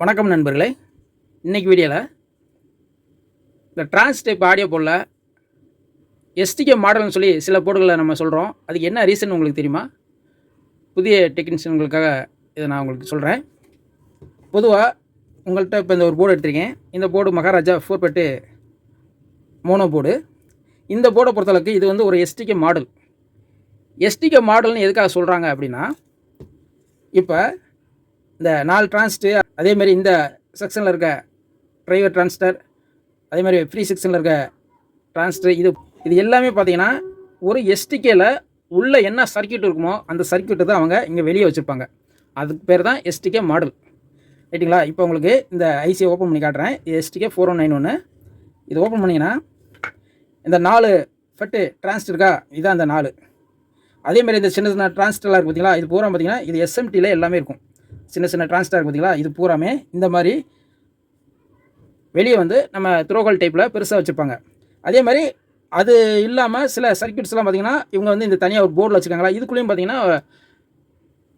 வணக்கம் நண்பர்களே. இன்றைக்கி வீடியோவில் இந்த டிரான்ஸ் டைப் ஆடியோ போடல எஸ்டிகே மாடல்னு சொல்லி சில போர்டுகளை நம்ம சொல்கிறோம் அதுக்கு என்ன ரீசன் உங்களுக்கு தெரியுமா? புதிய டெக்னீஷியன்களுக்காக இதை நான் உங்களுக்கு சொல்கிறேன் பொதுவாக உங்கள்கிட்ட இப்போ இந்த ஒரு போர்டு எடுத்திருக்கேன். இந்த board Maharaja four bed mono board இந்த போர்டை பொறுத்தளவுக்கு இது வந்து ஒரு எஸ்டிகே மாடல் எஸ்டிகே மாடல்னு எதுக்காக சொல்கிறாங்க அப்படின்னா இப்போ இந்த நாலு டிரான்ஸ்ட்டு அதேமாரி இந்த செக்ஷனில் இருக்க ப்ரைவேட் டிரான்ஸ்டர் அதேமாதிரி ஃப்ரீ செக்ஷனில் இருக்க டிரான்ஸ்டர் இது இது எல்லாமே பார்த்தீங்கன்னா ஒரு எஸ்டிகேல உள்ள என்ன சர்க்கியூட் இருக்குமோ அந்த சர்க்கியூட்டை தான் அவங்க இங்கே வெளியே வச்சுருப்பாங்க. அதுக்கு பேர் தான் எஸ்டிகே மாடல் ரைட்டுங்களா இப்போ உங்களுக்கு இந்த ஐசியை ஓப்பன் பண்ணி காட்டுறேன். இது எஸ்டிகே ஃபோர் ஒன் நைன் ஒன்று இது ஓப்பன் பண்ணிங்கன்னா இந்த நாலு ஃபெட்டு டிரான்ஸ்ட் இருக்கா? இதுதான் அந்த நாலு. அதேமாதிரி இந்த சின்ன சின்ன டிரான்ஸ்டர்லாம் இருக்குது பார்த்தீங்களா இது பூரா பார்த்தீங்கன்னா இது எஸ்எம்டியில் எல்லாமே இருக்கும். சின்ன சின்ன டிரான்ஸ்டார் பார்த்திங்களா இது பூராமே இந்த மாதிரி வெளியே வந்து நம்ம த்ரோகோல் டைப்பில் பெருசாக வச்சுருப்பாங்க. அதே மாதிரி அது இல்லாமல் சில சர்க்கியூட்ஸ்லாம் பார்த்திங்கன்னா இவங்க வந்து இந்த தனியாக ஒரு போர்டில் வச்சுருக்காங்களா? இதுக்குள்ளேயும் பார்த்தீங்கன்னா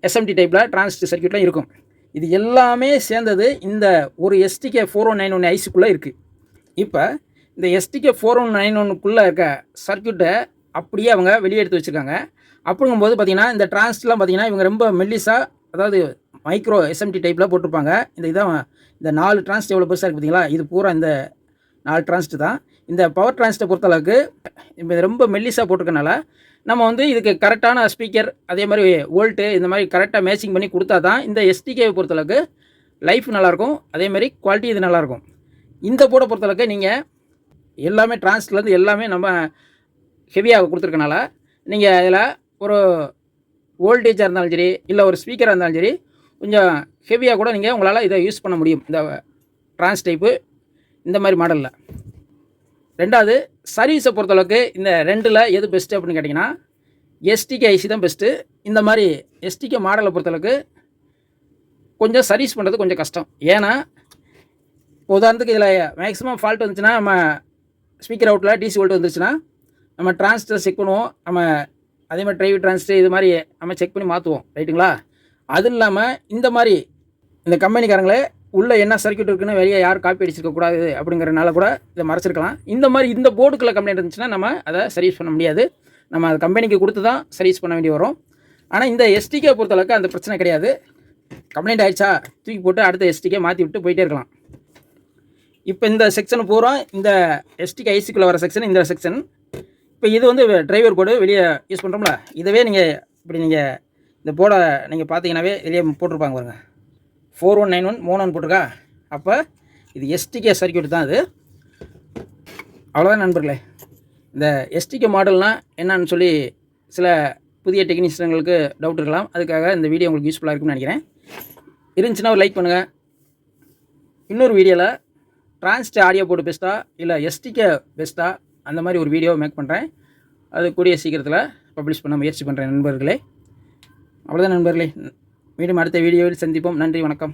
எஸ்எம்டி டைப்பில் டிரான்ஸ்ட் சர்க்கியூட்லாம் இருக்கும். இது எல்லாமே சேர்ந்தது இந்த ஒரு STK four one nine one oh ஐஸுக்குள்ளே இருக்குது இப்போ இந்த எஸ்டிகே ஃபோர் ஒன் நைன் ஒன்னுக்குள்ளே இருக்க சர்க்கியூட்டை அப்படியே அவங்க வெளியே எடுத்து வச்சுருக்காங்க. அப்படிங்கும்போது பார்த்திங்கன்னா இந்த டிரான்ஸ்ட்லாம் பார்த்திங்கன்னா இவங்க ரொம்ப மெல்லிஸாக அதாவது மைக்ரோ எஸ்எம்டி டைப்பில் போட்டிருப்பாங்க. இந்த இதான் இந்த நாலு டிரான்ஸ்ட் எவ்வளோ பெருசாக இருக்குது பார்த்தீங்களா? இது பூரா இந்த நாலு டிரான்ஸ்ட் தான். இந்த பவர் டிரான்ஸ்ட்டை பொறுத்தளவுக்கு இப்போ ரொம்ப மெல்லிஸாக போட்டிருக்கனால நம்ம வந்து இதுக்கு கரெக்டான ஸ்பீக்கர் அதே மாதிரி வோல்ட்டு இந்த மாதிரி கரெக்டாக மேட்சிங் பண்ணி கொடுத்தா தான் இந்த எஸ்டிகேவை பொறுத்தளவுக்கு லைஃப் நல்லாயிருக்கும். அதேமாதிரி குவாலிட்டி இது நல்லாயிருக்கும். இந்த போர்டை பொறுத்தளவுக்கு நீங்கள் எல்லாமே டிரான்ஸ்ட்லேருந்து எல்லாமே நம்ம ஹெவியாக கொடுத்துருக்கனால நீங்கள் இதில் ஒரு வோல்டேஜாக இருந்தாலும் சரி இல்லை ஒரு ஸ்பீக்கராக இருந்தாலும் சரி கொஞ்சம் ஹெவியாக கூட நீங்கள் உங்களால் இதை யூஸ் பண்ண முடியும். இந்த ட்ரான்ஸ் டைப்பு இந்த மாதிரி மாடலில் ரெண்டாவது சர்வீஸை பொறுத்தளவுக்கு இந்த ரெண்டில் எது பெஸ்ட்டு அப்படின்னு கேட்டிங்கன்னா எஸ்டிகே ஐசி தான் பெஸ்ட்டு இந்த மாதிரி எஸ்டிகே மாடலை பொறுத்தளவுக்கு கொஞ்சம் சர்வீஸ் பண்ணுறது கொஞ்சம் கஷ்டம். ஏன்னா உதாரணத்துக்கு இதில் மேக்ஸிமம் ஃபால்ட் வந்துச்சுன்னா நம்ம ஸ்பீக்கர் அவுட்டில் டிசி வோல்ட் வந்துச்சுன்னா நம்ம டிரான்ஸ்டர் செக் பண்ணுவோம். நம்ம அதே மாதிரி டிரைவ் டிரான்ஸ்டர் இது மாதிரி நம்ம செக் பண்ணி மாற்றுவோம் ரைட்டுங்களா அது இல்லாமல் இந்த மாதிரி இந்த கம்பெனிக்காரங்களே உள்ளே என்ன சர்க்கியூட் இருக்குன்னு வெளியே யாரும் காப்பி அடிச்சிருக்க கூடாது அப்படிங்கிறனால கூட இதை மறைச்சிருக்கலாம். இந்த மாதிரி இந்த போர்டுக்குள்ள கம்ப்ளைண்ட் இருந்துச்சுன்னா நம்ம அதை சர்வீஸ் பண்ண முடியாது. நம்ம அதை கம்பெனிக்கு கொடுத்து தான் சர்வீஸ் பண்ண வேண்டி வரும். ஆனால் இந்த எஸ்டிகே பொறுத்தளவுக்கு அந்த பிரச்சனை கிடையாது. கம்ப்ளைண்ட் ஆயிடுச்சா? தூக்கி போட்டு அடுத்த எஸ்டிக்கே மாற்றி விட்டு போயிட்டே இருக்கலாம். இப்போ இந்த செக்ஷன் பூரா இந்த எஸ்டிகே ஐசிக்குள்ளே வர செக்ஷன் இந்த செக்ஷன் இப்போ இது வந்து டிரைவர் கோடு வெளியே யூஸ் பண்ணுறோம்ல இதவே நீங்கள் இப்படி நீங்கள் இந்த போர்டை நீங்கள் பார்த்தீங்கன்னாவே இதுலேயே போட்டிருப்பாங்க பாருங்க. ஃபோர் ஒன் நைன் ஒன் மூணு ஒன் போட்டிருக்கா? அப்போ இது எஸ்டிகே சர்க்கியூட் தான் அது அவ்வளோதான் நண்பர்களே. இந்த எஸ்டிகே மாடல்னால் என்னன்னு சொல்லி சில புதிய டெக்னீஷியன்களுக்கு டவுட் இருக்கலாம். அதுக்காக இந்த வீடியோ உங்களுக்கு யூஸ்ஃபுல்லாக இருக்கும்னு நினைக்கிறேன். இருந்துச்சுன்னா ஒரு லைக் பண்ணுங்கள் இன்னொரு வீடியோவில் டிரான்ஸ்ட் ஆடியோ போர்டு பெஸ்ட்டா இல்லை எஸ்டிகே பெஸ்ட்டா அந்த மாதிரி ஒரு வீடியோ மேக் பண்ணுறேன் அது கூடிய சீக்கிரத்தில் பப்ளிஷ் பண்ண முயற்சி பண்ணுறேன் நண்பர்களே. அவ்வளோதான் நண்பர்களே. மீண்டும் அடுத்த வீடியோவில் சந்திப்போம். நன்றி வணக்கம்.